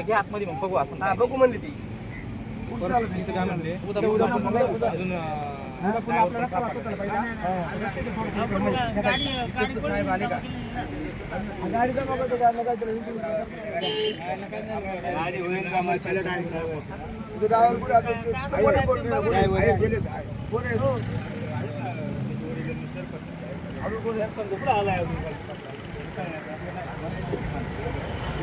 घ्या आतमध्ये मग बघू असं बघू म्हणली ती. उद्या उद्या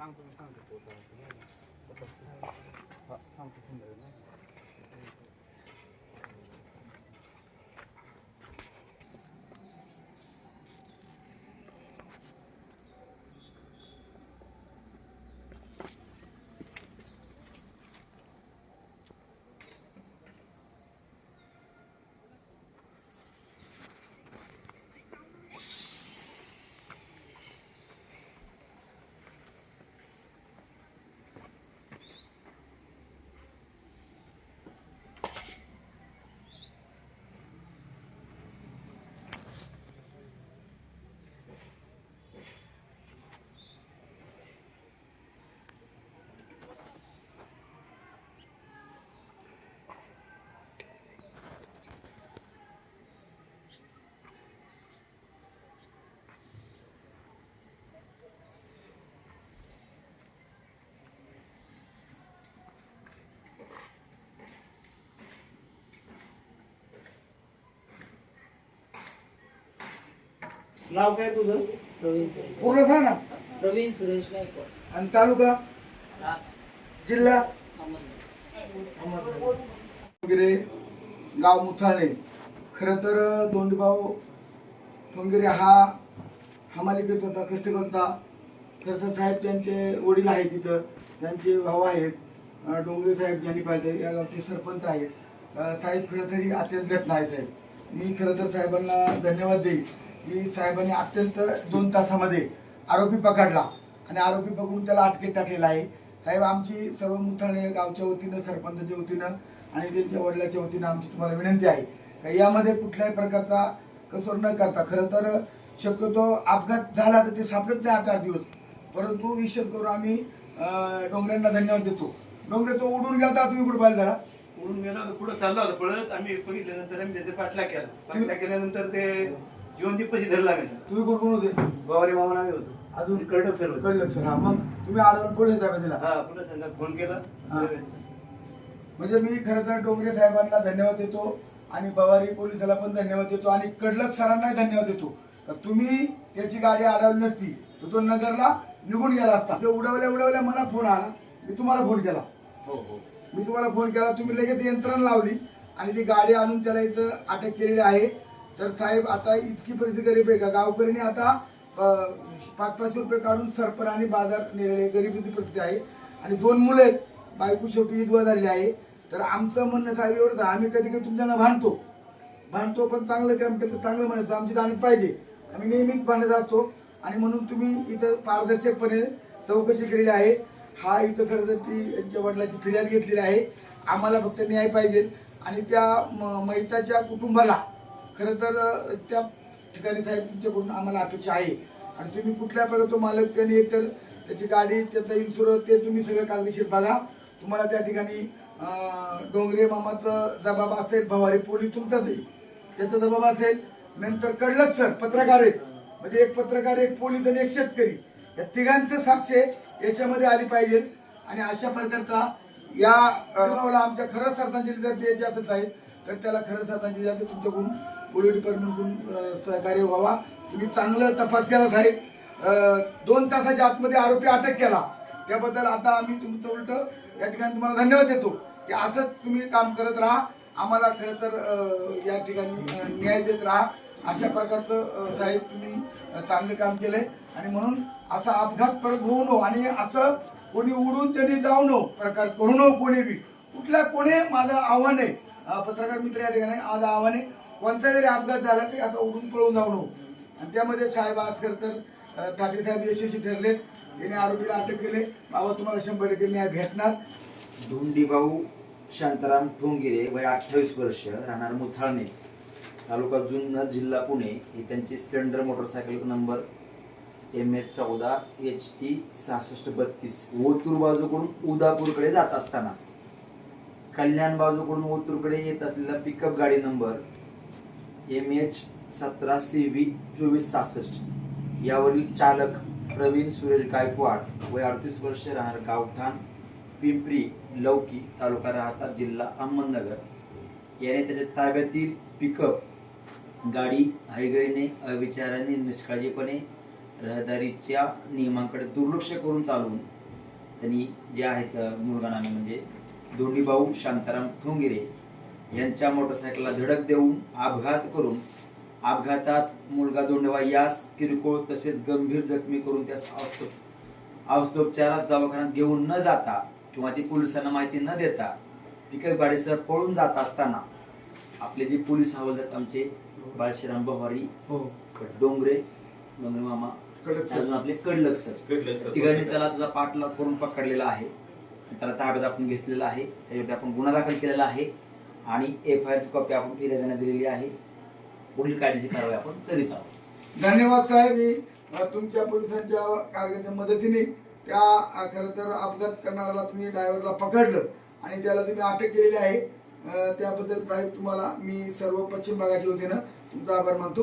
3組3組ってことあるんですね。あ、3組だよね。नाव काय तुझं? प्रवीण सुरेश. पूर्ण सांग ना. प्रवीण सुरेश गायकवाड. आणि तालुका? जिल्हा? अहमदनगर. वगैरे गाव मुथाळे. खरं तर दोंडीभाऊ ठोंगिरे हा हमाली करत होता कष्ट करत. खरं तर साहेब त्यांचे वडील आहेत तिथं. त्यांचे भाऊ आहेत. अं, डोंगरे साहेब ज्यांनी पाहिजे या गावचे सरपंच आहेत. अं, साहेब खरं तरी अत्यंत घटना आहे साहेब. मी खरं तर साहेबांना धन्यवाद देईन. की साहेबांनी अत्यंत दोन तासामध्ये आरोपी पकडला आणि आरोपी पकडून त्याला अटकेत टाकलेला आहे. साहेब आमची सर्व मुथाणे गावच्या वतीनं सरपंचाच्या वतीनं आणि त्यांच्या वडिलाच्या वतीनं आमची तुम्हाला विनंती आहे का यामध्ये कुठल्याही प्रकारचा कसोर न करता खरं तर शक्यतो अपघात झाला तर ते सापडत नाही आठ आठ दिवस. परंतु विशेष करून आम्ही डोंगऱ्यांना धन्यवाद देतो. डोंगरे तो उडून गेला तुम्ही कुठे पाहिजे झाला उडून गेला पुढे चालला होता? पळत आम्ही बघितल्यानंतर आम्ही त्याचे पाठलाग केला. पाठलाग केल्यानंतर ते जिवंती पैसे धरला आम्ही तुम्ही कोण कोण होते बावारी मामा आम्ही होतो. अजून? कर्टक सर होते. कळलं सर हा. मग तुम्ही आडवून पोलीस ताब्यात दिला हा पुढे संघ फोन केला. हा. म्हणजे मी खरं तर डोंगरे साहेबांना धन्यवाद देतो आणि पवारी पोलिसाला पण धन्यवाद देतो आणि कडलक सरांनाही धन्यवाद देतो. का तुम्ही त्याची गाडी अडवली नसती तर तो नगरला निघून गेला असता. ते उडवल्या उडवल्या मला फोन आला. मी तुम्हाला फोन केला. हो हो. मी तुम्हाला फोन केला. तुम्ही लगेच यंत्रणा लावली आणि ती गाडी आणून त्याला इथं अटक केलेली आहे. तर साहेब आता इतकी परिस्थिती गरीब आहे का? गावकऱ्यांनी आता पाच पाचशे रुपये काढून सरपण आणि बाजार नेलेले गरिबीची परिस्थिती आहे. आणि दोन मुलं आहेत. बायको शेवटी ईदवा झालेली आहे. तर आमचं म्हणणं साहेब एवढं आम्ही कधी कधी तुमच्याला भांडतो. भांडतो पण चांगलं काम केलं चांगलं म्हणायचं. आमची दाणी पाहिजे. आम्ही नेहमीच भांडत असतो. आणि म्हणून तुम्ही इथं पारदर्शकपणे चौकशी केलेली आहे. हा इथं खरं तर ती यांच्या वडिलाची फिर्याद घेतलेली आहे. आम्हाला फक्त न्याय पाहिजे. आणि त्या म- कुटुंबाला खरं तर त्या ठिकाणी साहेब तुमच्याकडून आम्हाला अपेक्षा आहे. आणि तुम्ही कुठल्या प्रकारे तो मालक त्यांनी एकतर त्याची गाडी त्याचा इन्शुरन्स ते तुम्ही सगळं कागदशीर बघा. तुम्हाला त्या ठिकाणी डोंगरे मामाचं जबाब असेल भवारी पोलीस तुमचाच आहे. त्याचा जबाब असेल नंतर कळलंच सर पत्रकार आहेत. म्हणजे एक पत्रकार एक पोलीस आणि एक शेतकरी. या तिघांचं साक्ष याच्यामध्ये आली पाहिजे. आणि अशा प्रकारचा या आमच्या खरं श्रद्धांजली जर द्यायचे आहे तर त्याला खरं सरपंच जाते तुमच्याकडून पोलीस डिपार्टमेंटकडून सहकार्य व्हावा. तुम्ही चांगलं तपास केला साहेब. दोन तासाच्या आतमध्ये आरोपी अटक केला. त्याबद्दल आता आम्ही तुमचं उलट या ठिकाणी तुम्हाला धन्यवाद देतो. की असंच तुम्ही काम करत राहा. आम्हाला खरं तर या ठिकाणी न्याय देत राहा. अशा प्रकारचं साहेब तुम्ही चांगलं काम केलंय. आणि म्हणून असा अपघात परत होऊ नको आणि असं कोणी उडून त्यांनी जाऊ नको प्रकार करू नको कोणी बी. कुठल्या कोणी माझं आव्हान आहे पत्रकार मित्र या ठिकाणी माझं आव्हान आहे कोणता जरी अपघात झाला तरी असं उडून पळून जाऊ नको आणि त्यामध्ये साहेब आज खरंतर ठाकरे साहेब यशस्वी ठरले. त्याने आरोपीला अटक केले. बाबा तुम्हाला शंभर टक्के न्याय भेटणार. धोंडीभाऊ शांताराम ठोंगिरे वय अठ्ठावीस वर्ष राहणार मुथाळणे तालुका जुन्नर जिल्हा पुणे. ही त्यांची splendor motorcycle number M H चौदा एच टी सहासष्ट बत्तीस. ओतूर बाजूकडून उदापूरकडे जात असताना कल्याण बाजूकडून ओतूरकडे येत असलेला पिकअप गाडी नंबर एम एच सतरा सी व्ही चोवीस सहासष्ट. यावरील चालक प्रवीण सुरेश गायकवाड वय अडतीस वर्ष राहणार गावठाण पिंपरी लौकी तालुका राहता जिल्हा अहमदनगर. याने त्याच्या ताब्यातील पिकअप गाडी हायगयने अविचाराने निष्काळजीपणे रहदारीच्या नियमांकडे दुर्लक्ष करून चालवून त्यांनी जे आहेत मुलगा नामे म्हणजे दोंडीभाऊ शांताराम ठोंगिरे यांच्या मोटरसायकलला धडक देऊन अपघात करून अपघातात मुलगा दोंडवा यास किरकोळ तसेच गंभीर जखमी करून त्यास अवस्थोपचारास दवाखान्यात घेऊन न जाता किंवा ती पोलिसांना माहिती न देता पिकअप गाडीसह पळून जात असताना आपले जे पोलीस हवालदार आमचे बाळशिराम बहारी हो. डोंगरे डोंगरे मामा. अजून आपले कडलक सर. तिघांनी त्याला त्याचा पाठलाग करून पकडलेला आहे. त्याला ताब्यात आपण घेतलेला आहे. त्याच्यावरती आपण गुन्हा दाखल केलेला आहे. आणि एफ आय आरची कॉपी आपण फिर्यादीने दिलेली आहे. पुढील कायदेशीर कारवाई आपण करीत आहोत धन्यवाद साहेब. मी तुमच्या पोलिसांच्या कारणाच्या मदतीने त्या खरं तर अपघात करणाऱ्याला तुम्ही ड्रायव्हरला पकडलं आणि त्याला तुम्ही अटक केलेली आहे. त्याबद्दल साहेब तुम्हाला मी सर्व पश्चिम भागाच्या वतीनं तुमचा आभार मानतो.